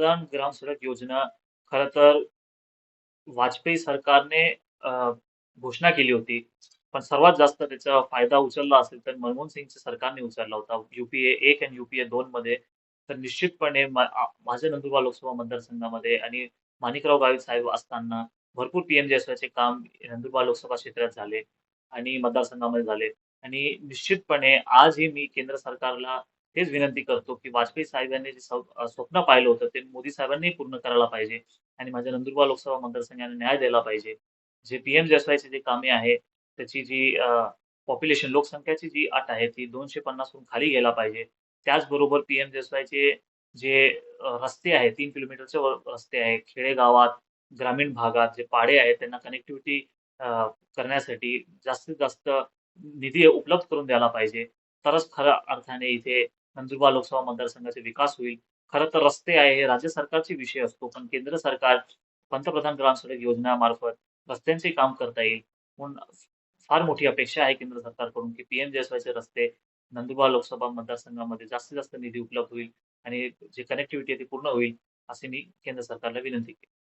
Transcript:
पंतप्रधान ग्राम सडक योजना खर तर वाजपेयी सरकारने घोषणा केली होती. पण सर्वात जास्त त्याचा फायदा उचलला असेल तर मनमोहन सिंगच्या सरकारने उचलला होता. युपीए एक आणि युपीए दोन मध्ये तर निश्चितपणे माझ्या नंदुरबार लोकसभा मतदारसंघामध्ये आणि माणिकराव गावित साहेब असताना भरपूर पीएम जयस्वाचे काम नंदुरबार लोकसभा क्षेत्रात झाले आणि मतदारसंघामध्ये झाले आणि निश्चितपणे आजही मी केंद्र सरकारला हेच विनंती करतो, की वाजपेयी साहेबांनी जे स्व स्वप्न पाहिलं होतं ते मोदी साहेबांनी पूर्ण करायला पाहिजे आणि माझ्या नंदुरबार लोकसभा मतदारसंघाने न्याय द्यायला पाहिजे. जे पी एम जेसवायचे जे कामे आहे त्याची जी पॉप्युलेशन लोकसंख्याची जी अट आहे ती दोनशे पन्नासहून खाली गेला पाहिजे. त्याचबरोबर पी एम जसवायचे जे रस्ते आहेत तीन किलोमीटरचे रस्ते आहेत. खेडेगावात, ग्रामीण भागात जे पाडे आहेत त्यांना कनेक्टिव्हिटी करण्यासाठी जास्तीत जास्त निधी उपलब्ध करून द्यायला पाहिजे. तरच खऱ्या अर्थाने इथे नंदुरबार लोकसभा मतदारसंघाचा विकास होईल. खरं तर रस्ते आहे हे राज्य सरकारचे विषय असतो. पण केंद्र सरकार पंतप्रधान ग्राम सडक योजनामार्फत रस्त्यांचे काम करता येईल. म्हणून फार मोठी अपेक्षा आहे केंद्र सरकारकडून, की पीएमजेस्वायचे रस्ते नंदुरबार लोकसभा मतदारसंघामध्ये जास्तीत जास्त निधी उपलब्ध होईल आणि जी कनेक्टिव्हिटी आहे ती पूर्ण होईल, असे मी केंद्र सरकारला विनंती केली.